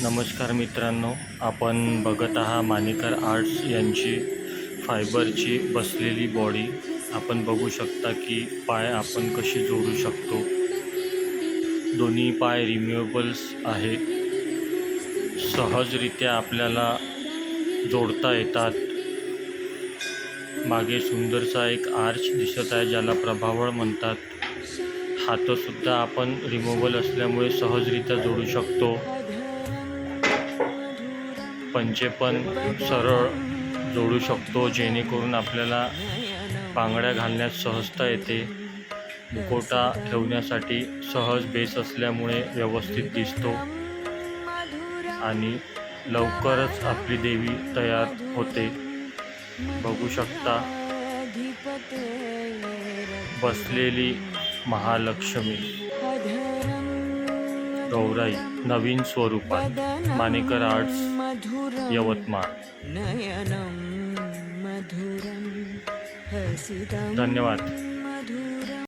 नमस्कार मित्रांनो आपण बघत आहात मानेकर आर्ट्स यांची फायबरची बसलेली बॉडी. आपण बघू शकता की पाय आपण कशी जोडू शकतो. दोन्ही पाय रिम्युएबल्स आहेत. सहजरित्या आपल्याला जोडता येतात. मागे सुंदरसा एक आर्च दिसत आहे ज्याला प्रभावळ म्हणतात. हातंसुद्धा आपण रिमूव्हल असल्यामुळे सहजरित्या जोडू शकतो. पंचे पण सरळ जोडू शकतो जेणेकरून आपल्याला बांगड्या घालण्यात सहजता येते. मुकोटा ठेवण्यासाठी सहज बेस असल्यामुळे व्यवस्थित दिसतो आणि लवकरच आपली देवी तयार होते. बघू शकता बसलेली महालक्ष्मी. गौराई नवीन स्वरूपात. मानेकर आर्ट्स. यवतमाळ. नयनं मधुरं हसितं धन्यवाद.